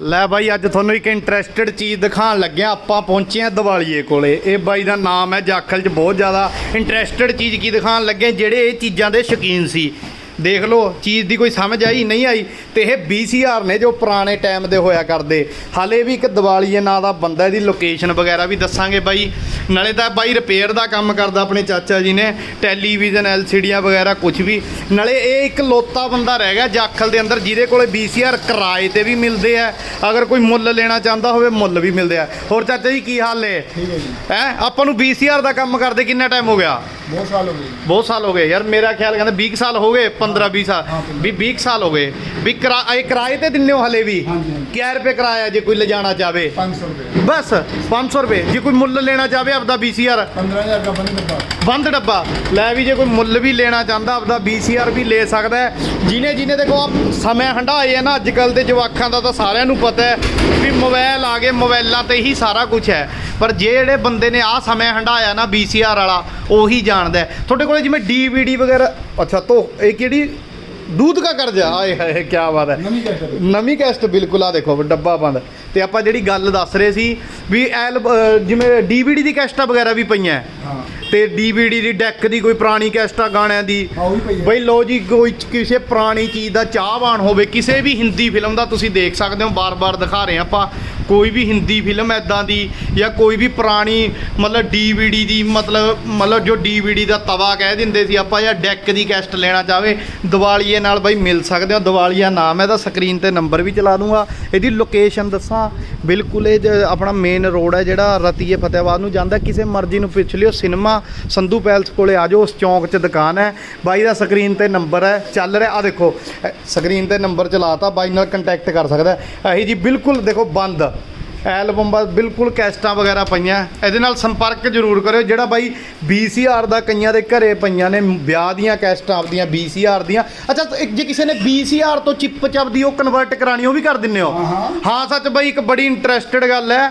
ਲੈ ਬਾਈ, ਅੱਜ ਤੁਹਾਨੂੰ ਇੱਕ ਇੰਟਰਸਟਿਡ ਚੀਜ਼ ਦਿਖਾਉਣ ਲੱਗਿਆ, ਆਪਾਂ ਪਹੁੰਚੇ ਆ ਦਿਵਾਲੀਏ ਕੋਲੇ। ਇਹ ਬਾਈ ਦਾ ਨਾਮ ਹੈ ਜਾਖਲ 'ਚ, ਬਹੁਤ ਜ਼ਿਆਦਾ ਇੰਟਰਸਟਿਡ ਚੀਜ਼ ਕੀ ਦਿਖਾਉਣ ਲੱਗੇ ਜਿਹੜੇ ਇਹ ਚੀਜ਼ਾਂ ਦੇ ਸ਼ੌਕੀਨ ਸੀ। ਦੇਖ ਲਓ, ਚੀਜ਼ ਦੀ ਕੋਈ ਸਮਝ ਆਈ, ਨਹੀਂ ਆਈ, ਤੇ ਇਹ VCR ਨੇ ਜੋ ਪੁਰਾਣੇ ਟਾਈਮ ਦੇ ਹੋਇਆ ਕਰਦੇ। ਹਾਲੇ ਵੀ ਇੱਕ ਦਿਵਾਲੀਏ ਨਾਂ ਦਾ ਬੰਦਾ, ਇਹਦੀ ਲੋਕੇਸ਼ਨ ਵਗੈਰਾ ਵੀ ਦੱਸਾਂਗੇ ਬਾਈ। ਨਾਲੇ ਤਾਂ ਬਾਈ ਰਿਪੇਅਰ ਦਾ ਕੰਮ ਕਰਦਾ ਆਪਣੇ ਚਾਚਾ ਜੀ ਨੇ ਟੈਲੀਵਿਜ਼ਨ ਐਲਸੀਡੀਆਂ ਵਗੈਰਾ ਕੁਝ ਵੀ। ਨਾਲੇ ਇਹ ਇੱਕ ਲੋਤਾ ਬੰਦਾ ਰਹਿ ਗਿਆ ਜਾਖਲ ਦੇ ਅੰਦਰ ਜਿਹਦੇ ਕੋਲੇ VCR ਕਿਰਾਏ ਤੇ ਵੀ ਮਿਲਦੇ ਆ। ਅਗਰ ਕੋਈ ਮੁੱਲ ਲੈਣਾ ਚਾਹੁੰਦਾ ਹੋਵੇ ਮੁੱਲ ਵੀ ਮਿਲਦੇ ਆ। ਹੋਰ ਚਾਚਾ ਜੀ ਕੀ ਹਾਲ ਹੈ ਠੀਕ ਹੈ ਜੀ। ਹੈ? ਆਪਾਂ ਨੂੰ VCR ਦਾ ਕੰਮ ਕਰਦੇ ਕਿੰਨਾ ਟਾਈਮ ਹੋ ਗਿਆ? ਬਹੁਤ ਸਾਲ ਹੋ ਗਏ ਬਹੁਤ ਸਾਲ ਹੋ ਗਏ। ਯਾਰ ਮੇਰਾ ਖਿਆਲ ਕਹਿੰਦਾ 20 ਕੁ ਸਾਲ ਹੋ ਗਏ 15 20 ਸਾਲ। ਵੀ 20 ਕੁ ਸਾਲ ਹੋ ਗਏ। ਵੀ ਕਿਰਾ- ਇਹ ਕਿਰਾਏ ਤੇ ਦਿੰਨੇ ਹੋ ਹਲੇ ਵੀ। ਕਿਆ ਰੁਪਏ ਕਿਰਾਇਆ ਜੇ ਕੋਈ ਲਿਜਾਣਾ ਚਾਹਵੇ 500 ਰੁਪਏ। ਬਸ 500 ਰੁਪਏ। ਜੇ ਕੋਈ ਮੁੱਲ ਲੈਣਾ ਚਾਹਵੇ ਆਪਦਾ VCR 15000 ਦਾ ਡੱਬਾ। ਬੰਦ ਡੱਬਾ। ਲੈ ਵੀ ਜੇ ਕੋਈ ਮੁੱਲ ਵੀ ਲੈਣਾ ਚਾਹੁੰਦਾ ਆਪਦਾ VCR ਵੀ ਲੈ ਸਕਦਾ ਹੈ। ਜਿਹਨੇ ਜਿਹਨੇ ਦੇਖੋ ਆਪ ਸਮੇਂ ਹੰਡਾਏ ਆ ਨਾ ਅੱਜ ਕੱਲ ਦੇ ਜਵਾਕਾਂ ਦਾ ਤਾਂ ਸਾਰਿਆਂ ਨੂੰ ਪਤਾ ਹੈ ਵੀ ਮੋਬਾਈਲ ਆ ਗਏ ਮੋਬਾਈਲਾਂ ਤੇ ਹੀ ਸਾਰਾ ਕੁਝ ਹੈ। ਪਰ ਜਿਹੜੇ ਬੰਦੇ ਨੇ ਆਹ ਸਮੇਂ ਹੰਡਾਇਆ ਨਾ VCR ਵਾਲਾ ਉਹੀ ਜਾਣਦਾ ਹੈ। ਤੁਹਾਡੇ ਕੋਲੇ ਜਿਵੇਂ DVD ਵਗੈਰਾ ਅੱਛਾ ਤੋ ਇਹ ਕਿਹੜੀ? ਦੂਧ ਕਾ ਕਰਜਾ? ਆਏ ਹਾਏ ਕੀ ਬਾਤ ਹੈ। ਨਵੀਂ ਕਹਿ ਸਕਦੇ ਨਵੀਂ ਕੈਸਟ ਬਿਲਕੁਲ ਆ ਦੇਖੋ ਡੱਬਾ ਬੰਦ। ਤੇ ਆਪਾਂ ਜਿਹੜੀ ਗੱਲ ਦੱਸ ਰਹੇ ਸੀ ਵੀ ਐਲ ਜਿਵੇਂ DVD ਦੀ ਕੈਸਟਾਂ ਵਗੈਰਾ ਵੀ ਪਈਆਂ। ਹੈ। ਤੇ DVD ਦੀ ਡੈਕ ਦੀ ਕੋਈ ਪੁਰਾਣੀ ਕੈਸਟਾ ਗਾਣਿਆਂ ਦੀ। ਬਈ ਲੋ ਜੀ ਕੋਈ ਕਿਸੇ ਪੁਰਾਣੀ ਚੀਜ਼ ਦਾ ਚਾਹਵਾਨ ਹੋਵੇ ਕਿਸੇ ਵੀ ਹਿੰਦੀ ਫਿਲਮ ਦਾ ਤੁਸੀਂ ਦੇਖ ਸਕਦੇ ਹੋ ਬਾਰ-ਬਾਰ ਦਿਖਾ ਰਹੇ ਆਪਾਂ। ਕੋਈ ਵੀ ਹਿੰਦੀ ਫਿਲਮ ਐਦਾਂ ਦੀ ਜਾਂ ਕੋਈ ਵੀ ਪੁਰਾਣੀ ਮਤਲਬ DVD ਦੀ ਮਤਲਬ ਮਤਲਬ ਜੋ DVD ਦਾ ਤਵਾ ਕਹਿ ਦਿੰਦੇ ਸੀ ਆਪਾਂ ਜਾਂ ਡੈਕ ਦੀ ਕੈਸਟ ਲੈਣਾ ਚਾਹਵੇ, ਦੀਵਾਲੀਏ ਨਾਲ ਬਾਈ ਮਿਲ ਸਕਦੇ ਹੋ। ਦਿਵਾਲੀਆ ਨਾਮ ਹੈ ਇਹਦਾ ਸਕਰੀਨ ਤੇ ਨੰਬਰ ਵੀ ਚਲਾ ਦੂੰਗਾ। ਇਹਦੀ ਲੋਕੇਸ਼ਨ ਦੱਸਾਂ। ਬਿਲਕੁਲ ਇਹ ਜ- ਆਪਣਾ ਮੇਨ ਰੋਡ ਹੈ ਜਿਹੜਾ ਰਤੀਏ ਫਤਿਆਬਾਦ ਨੂੰ ਜਾਂਦਾ। ਕਿਸੇ ਮਰਜ਼ੀ ਨੂੰ ਪੁੱਛ ਲਿਓ ਸਿਨੇਮਾ ਸੰਧੂ ਪੈਲਸ ਕੋਲੇ ਆ ਜਾਓ, ਉਸ ਚੌਂਕ 'ਚ ਦੁਕਾਨ ਹੈ। ਬਾਈ ਦਾ ਸਕਰੀਨ ਤੇ ਨੰਬਰ ਹੈ, ਚੱਲ ਰਿਹਾ ਆ ਦੇਖੋ। ਸਕਰੀਨ ਤੇ ਨੰਬਰ ਚਲਾਤਾ ਬਾਈ ਨਾਲ ਕੰਟੈਕਟ ਕਰ ਸਕਦਾ। ਹੈ। ਇਹੀ ਜੀ ਬਿਲਕੁਲ ਦੇਖੋ ਬੰਦ। ਐਲਬਮ ਬਸ ਬਿਲਕੁਲ ਕੈਸਟਾਂ ਵਗੈਰਾ ਪਈਆਂ। ਇਹਦੇ ਨਾਲ ਸੰਪਰਕ ਜ਼ਰੂਰ ਕਰਿਓ। ਜਿਹੜਾ ਬਾਈ VCR ਦਾ ਕਈਆਂ ਦੇ ਘਰੇ ਪਈਆਂ ਨੇ ਵਿਆਹ ਦੀਆਂ ਕੈਸਟਾਂ ਆਪਦੀਆਂ VCR ਦੀਆਂ। ਅੱਛਾ ਜੇ ਕਿਸੇ ਨੇ VCR ਤੋਂ ਚਿਪ ਚੱਪਦੀ ਉਹ ਕਨਵਰਟ ਕਰਾਣੀ ਉਹ ਵੀ ਕਰ ਦਿੰਨੇ ਹਾਂ। ਹਾਂ ਸੱਚ ਬਾਈ ਇੱਕ ਬੜੀ ਇੰਟਰਸਟਿਡ ਗੱਲ ਹੈ।